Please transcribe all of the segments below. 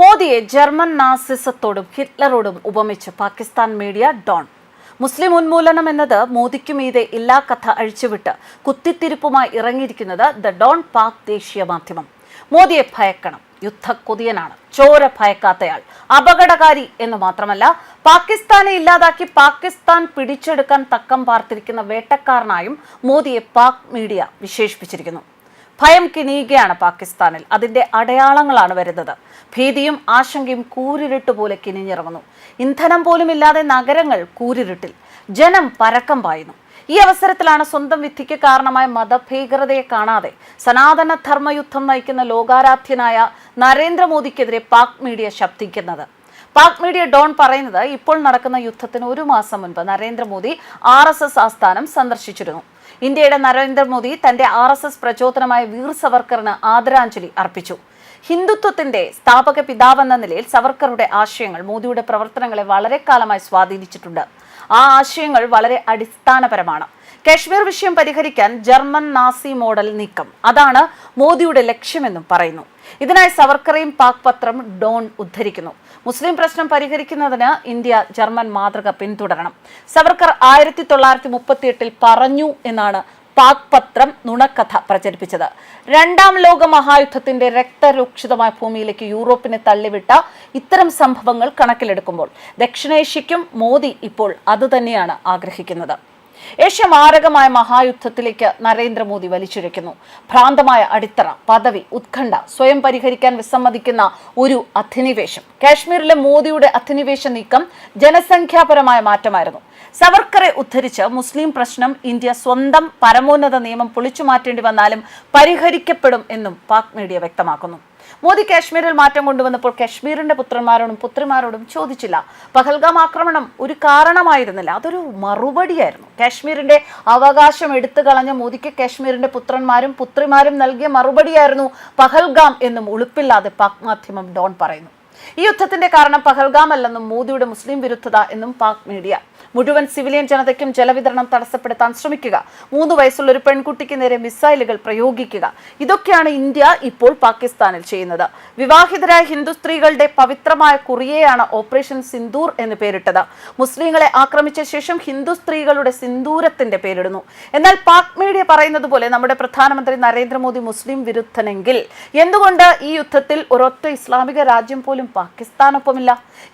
മോദിയെ ജർമ്മൻ നാസിസത്തോടും ഹിറ്റ്ലറോടും ഉപമിച്ച് പാകിസ്ഥാൻ മീഡിയ ഡോൺ. മുസ്ലിം ഉന്മൂലനം എന്നത് മോദിക്കും മീതെ ഇല്ലാ കഥ അഴിച്ചുവിട്ട് കുത്തിത്തിരിപ്പുമായി ഇറങ്ങിയിരിക്കുന്നത് ദ ഡോൺ പാക് ദേശീയ മാധ്യമം. മോദിയെ ഭയക്കണം. യുദ്ധക്കൊതിയനാണ്. ചോര ഭയക്കാത്തയാൾ. അപകടകാരി എന്ന് മാത്രമല്ല പാകിസ്ഥാനെ ഇല്ലാതാക്കി പാകിസ്ഥാൻ പിടിച്ചെടുക്കാൻ തക്കം പാർത്തിരിക്കുന്ന വേട്ടക്കാരനായും മോദിയെ പാക് മീഡിയ വിശേഷിപ്പിച്ചിരിക്കുന്നു. ഭയം കിണിയുകയാണ് പാകിസ്ഥാനിൽ. അതിന്റെ അടയാളങ്ങളാണ് വരുന്നത്. ഭീതിയും ആശങ്കയും കൂരിരുട്ട് പോലെ കിനിഞ്ഞിറങ്ങുന്നു ഇന്ധനം പോലും ഇല്ലാതെ നഗരങ്ങൾ കൂരിരുട്ടിൽ. ജനം പരക്കം പായുന്നു. ഈ അവസരത്തിലാണ് സ്വന്തം വിധിക്ക് കാരണമായ മതഭീകരതയെ കാണാതെ സനാതന ധർമ്മയുദ്ധം നയിക്കുന്ന ലോകാരാധ്യനായ നരേന്ദ്രമോദിക്കെതിരെ പാക് മീഡിയ ശബ്ദിക്കുന്നത്. പാക് മീഡിയ ഡോൺ പറയുന്നത് ഇപ്പോൾ നടക്കുന്ന യുദ്ധത്തിന് ഒരു മാസം മുൻപ് നരേന്ദ്രമോദി ആർ ആസ്ഥാനം സന്ദർശിച്ചിരുന്നു. ഇന്ത്യയുടെ നരേന്ദ്രമോദി തന്റെ ആർ എസ് എസ് പ്രചോദനമായ വീർ സവർക്കറിന് ആദരാഞ്ജലി അർപ്പിച്ചു. ഹിന്ദുത്വത്തിന്റെ സ്ഥാപക പിതാവെന്ന നിലയിൽ സവർക്കറുടെ ആശയങ്ങൾ മോദിയുടെ പ്രവർത്തനങ്ങളെ വളരെ കാലമായി സ്വാധീനിച്ചിട്ടുണ്ട്. ആ ആശയങ്ങൾ വളരെ അടിസ്ഥാനപരമാണ്. കശ്മീർ വിഷയം പരിഹരിക്കാൻ ജർമ്മൻ നാസി മോഡൽ നീക്കം. അതാണ് മോദിയുടെ ലക്ഷ്യമെന്നും പറയുന്നു. ഇതിനായി സവർക്കറയും പാക് പത്രം ഡോൺ ഉദ്ധരിക്കുന്നു. മുസ്ലിം പ്രശ്നം പരിഹരിക്കുന്നതിന് ഇന്ത്യ ജർമ്മൻ മാതൃക പിന്തുടരണം. സവർക്കർ ആയിരത്തി തൊള്ളായിരത്തി മുപ്പത്തിയെട്ടിൽ പറഞ്ഞു എന്നാണ് പാക് പത്രം നുണക്കഥ പ്രചരിപ്പിച്ചത്. രണ്ടാം ലോക മഹായുദ്ധത്തിന്റെ രക്തരൂക്ഷിതമായ ഭൂമിയിലേക്ക് യൂറോപ്പിനെ തള്ളിവിട്ട ഇത്തരം സംഭവങ്ങൾ കണക്കിലെടുക്കുമ്പോൾ ദക്ഷിണേഷ്യയ്ക്കും മോദി ഇപ്പോൾ അതുതന്നെയാണ് ആഗ്രഹിക്കുന്നത്. ഏഷ്യ മാരകമായ മഹായുദ്ധത്തിലേക്ക് നരേന്ദ്രമോദി വലിച്ചിഴയ്ക്കുന്നു. ഭ്രാന്തമായ അടിത്തറ പദവി ഉത്കണ്ഠ സ്വയം പരിഹരിക്കാൻ വിസമ്മതിക്കുന്ന ഒരു അധിനിവേശം. കാശ്മീരിലെ മോദിയുടെ അധിനിവേശ നീക്കം ജനസംഖ്യാപരമായ മാറ്റമായിരുന്നു. സവർക്കറെ ഉദ്ധരിച്ച് മുസ്ലിം പ്രശ്നം ഇന്ത്യ സ്വന്തം പരമോന്നത നിയമം പൊളിച്ചു മാറ്റേണ്ടി വന്നാലും പരിഹരിക്കപ്പെടും എന്നും പാക് മീഡിയ വ്യക്തമാക്കുന്നു. മോദി കാശ്മീരിൽ മാറ്റം കൊണ്ടുവന്നപ്പോൾ കാശ്മീരിന്റെ പുത്രന്മാരോടും പുത്രിമാരോടും ചോദിച്ചില്ല. പഹൽഗാം ആക്രമണം ഒരു കാരണമായിരുന്നില്ല. അതൊരു മറുപടിയായിരുന്നു. കാശ്മീരിന്റെ അവകാശം എടുത്തു കളഞ്ഞ മോദിക്ക് കാശ്മീരിന്റെ പുത്രന്മാരും പുത്രിമാരും നൽകിയ മറുപടിയായിരുന്നു പഹൽഗാം എന്നും ഉളുപ്പില്ലാതെ പാക് മാധ്യമം ഡോൺ പറയുന്നു. ഈ യുദ്ധത്തിന്റെ കാരണം പഹൽഗാം അല്ലെന്നും മോദിയുടെ മുസ്ലിം വിരുദ്ധത എന്നും പാക് മീഡിയ. മുഴുവൻ സിവിലിയൻ ജനതയ്ക്കും ജലവിതരണം തടസ്സപ്പെടുത്താൻ ശ്രമിക്കുക. മൂന്ന് വയസ്സുള്ള ഒരു പെൺകുട്ടിക്ക് നേരെ മിസൈലുകൾ പ്രയോഗിക്കുക. ഇതൊക്കെയാണ് ഇന്ത്യ ഇപ്പോൾ പാകിസ്ഥാനിൽ ചെയ്യുന്നത്. വിവാഹിതരായ ഹിന്ദു സ്ത്രീകളുടെ പവിത്രമായ കുറിയെയാണ് ഓപ്പറേഷൻ സിന്ദൂർ എന്ന് പേരിട്ടത്. മുസ്ലിങ്ങളെ ആക്രമിച്ച ശേഷം ഹിന്ദു സ്ത്രീകളുടെ സിന്ദൂരത്തിന്റെ പേരിടുന്നു. എന്നാൽ പാക് മീഡിയ പറയുന്നത് പോലെ നമ്മുടെ പ്രധാനമന്ത്രി നരേന്ദ്രമോദി മുസ്ലിം വിരുദ്ധനെങ്കിൽ. എന്തുകൊണ്ട് ഈ യുദ്ധത്തിൽ ഒരൊറ്റ ഇസ്ലാമിക രാജ്യം പോലും പാകിസ്ഥാനൊപ്പമില്ല.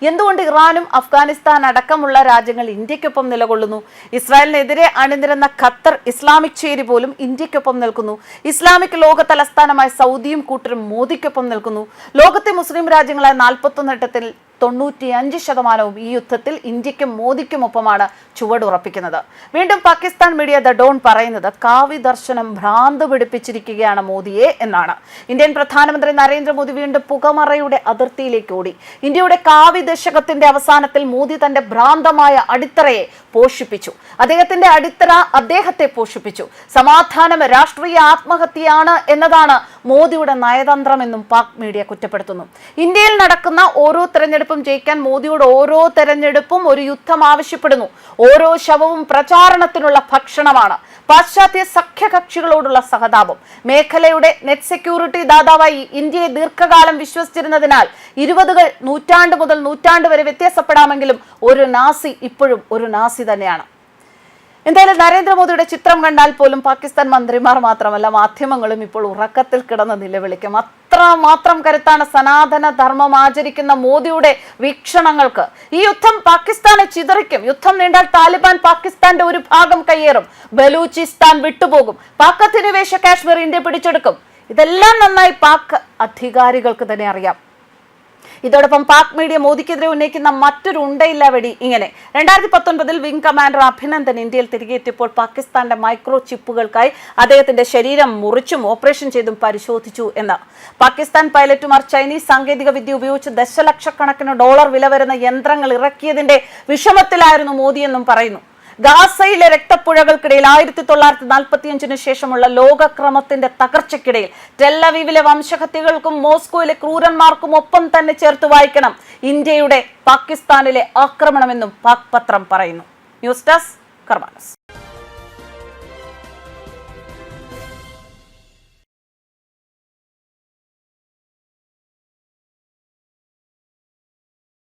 എന്തുകൊണ്ട് ഇറാനും അഫ്ഗാനിസ്ഥാൻ അടക്കമുള്ള രാജ്യങ്ങൾ ഇന്ത്യക്കൊപ്പം നിലകൊള്ളുന്നു? ഇസ്രായേലിനെതിരെ അണിനിരന്ന ഖത്തർ ഇസ്ലാമിക് ചേരി പോലും ഇന്ത്യക്കൊപ്പം നിൽക്കുന്നു. ഇസ്ലാമിക് ലോക തലസ്ഥാനമായ സൗദിയും കൂട്ടരും മോദിക്കൊപ്പം നിൽക്കുന്നു. ലോകത്തെ മുസ്ലിം രാജ്യങ്ങളായ നാൽപ്പത്തൊന്നെട്ടത്തിൽ തൊണ്ണൂറ്റിയഞ്ച് ശതമാനവും ഈ യുദ്ധത്തിൽ ഇന്ത്യക്കും മോദിക്കുമൊപ്പമാണ് ചുവടുറപ്പിക്കുന്നത്. വീണ്ടും പാകിസ്ഥാൻ മീഡിയ ദ ഡോൺ പറയുന്നത് കാവ്യ ദർശനം ഭ്രാന്ത് പിടിപ്പിച്ചിരിക്കുകയാണ് മോദിയെ എന്നാണ്. ഇന്ത്യൻ പ്രധാനമന്ത്രി നരേന്ദ്രമോദി വീണ്ടും പുകമറയുടെ അതിർത്തിയിലേക്ക് ഓടി. ഇന്ത്യയുടെ കാവ്യ ദശകത്തിന്റെ അവസാനത്തിൽ മോദി തന്റെ ഭ്രാന്തമായ അടിത്തറയെ പോഷിപ്പിച്ചു. അദ്ദേഹത്തിന്റെ അടിത്തറ അദ്ദേഹത്തെ പോഷിപ്പിച്ചു. സമാധാനം രാഷ്ട്രീയ ആത്മഹത്യയാണ് എന്നതാണ് മോദിയുടെ നയതന്ത്രമെന്നും പാക് മീഡിയ കുറ്റപ്പെടുത്തുന്നു. ഇന്ത്യയിൽ നടക്കുന്ന ഓരോ തെരഞ്ഞെടുപ്പും ജയിക്കാൻ മോദിയുടെ ഓരോ തെരഞ്ഞെടുപ്പും ഒരു യുദ്ധം ആവശ്യപ്പെടുന്നു. ഓരോ ശവവും പ്രചാരണത്തിനുള്ള ഭക്ഷണമാണ്. പാശ്ചാത്യ സഖ്യകക്ഷികളോടുള്ള സഹതാപം. മേഖലയുടെ നെറ്റ് സെക്യൂരിറ്റി ദാതാവായി ഇന്ത്യയെ ദീർഘകാലം വിശ്വസിച്ചിരുന്നതിനാൽ ഇരുപതുകൾ നൂറ്റാണ്ട് മുതൽ നൂറ്റാണ്ട് വരെ വ്യത്യാസപ്പെടാമെങ്കിലും ഒരു നാസി ഇപ്പോഴും ഒരു നാസി തന്നെയാണ്. എന്തായാലും നരേന്ദ്രമോദിയുടെ ചിത്രം കണ്ടാൽ പോലും പാകിസ്ഥാൻ മന്ത്രിമാർ മാത്രമല്ല മാധ്യമങ്ങളും ഇപ്പോൾ ഉറക്കത്തിൽ കിടന്ന് നിലവിളിക്കും. അത്ര മാത്രം കരുത്താണ് സനാതന ധർമ്മം ആചരിക്കുന്ന മോദിയുടെ വീക്ഷണങ്ങൾക്ക്. ഈ യുദ്ധം പാകിസ്ഥാനെ ചിതറിക്കും. യുദ്ധം നീണ്ടാൽ താലിബാൻ പാകിസ്ഥാന്റെ ഒരു ഭാഗം കയ്യേറും. ബലൂചിസ്ഥാൻ വിട്ടുപോകും. പാക് അധിനിവേശ കാശ്മീർ ഇന്ത്യ പിടിച്ചെടുക്കും. ഇതെല്ലാം നന്നായി പാക് അധികാരികൾക്ക് തന്നെ അറിയാം. ഇതോടൊപ്പം പാക് മീഡിയ മോദിക്കെതിരെ ഉന്നയിക്കുന്ന മറ്റൊരു ഉണ്ടയില്ല വെടി ഇങ്ങനെ. രണ്ടായിരത്തി പത്തൊൻപതിൽ വിംഗ് കമാൻഡർ അഭിനന്ദൻ ഇന്ത്യയിൽ തിരികെ എത്തിയപ്പോൾ പാകിസ്ഥാന്റെ മൈക്രോ ചിപ്പുകൾക്കായി അദ്ദേഹത്തിന്റെ ശരീരം മുറിച്ചും ഓപ്പറേഷൻ ചെയ്തും പരിശോധിച്ചു എന്ന്. പാകിസ്ഥാൻ പൈലറ്റുമാർ ചൈനീസ് സാങ്കേതിക വിദ്യ ഉപയോഗിച്ച് ദശലക്ഷക്കണക്കിന് ഡോളർ വില വരുന്ന യന്ത്രങ്ങൾ ഇറക്കിയതിന്റെ വിഷമത്തിലായിരുന്നു മോദിയെന്നും പറയുന്നു. ഗാസയിലെ രക്തപ്പുഴകൾക്കിടയിൽ ആയിരത്തി തൊള്ളായിരത്തി നാൽപ്പത്തിയഞ്ചിന് ശേഷമുള്ള ലോകക്രമത്തിന്റെ തകർച്ചയ്ക്കിടയിൽ ടെല്ലവീവിലെ വംശഹത്യകൾക്കും മോസ്കോയിലെ ക്രൂരന്മാർക്കും ഒപ്പം തന്നെ ചേർത്ത് വായിക്കണം ഇന്ത്യയുടെ പാകിസ്ഥാനിലെ ആക്രമണമെന്നും പാക് പത്രം പറയുന്നു. News desk Karmanas.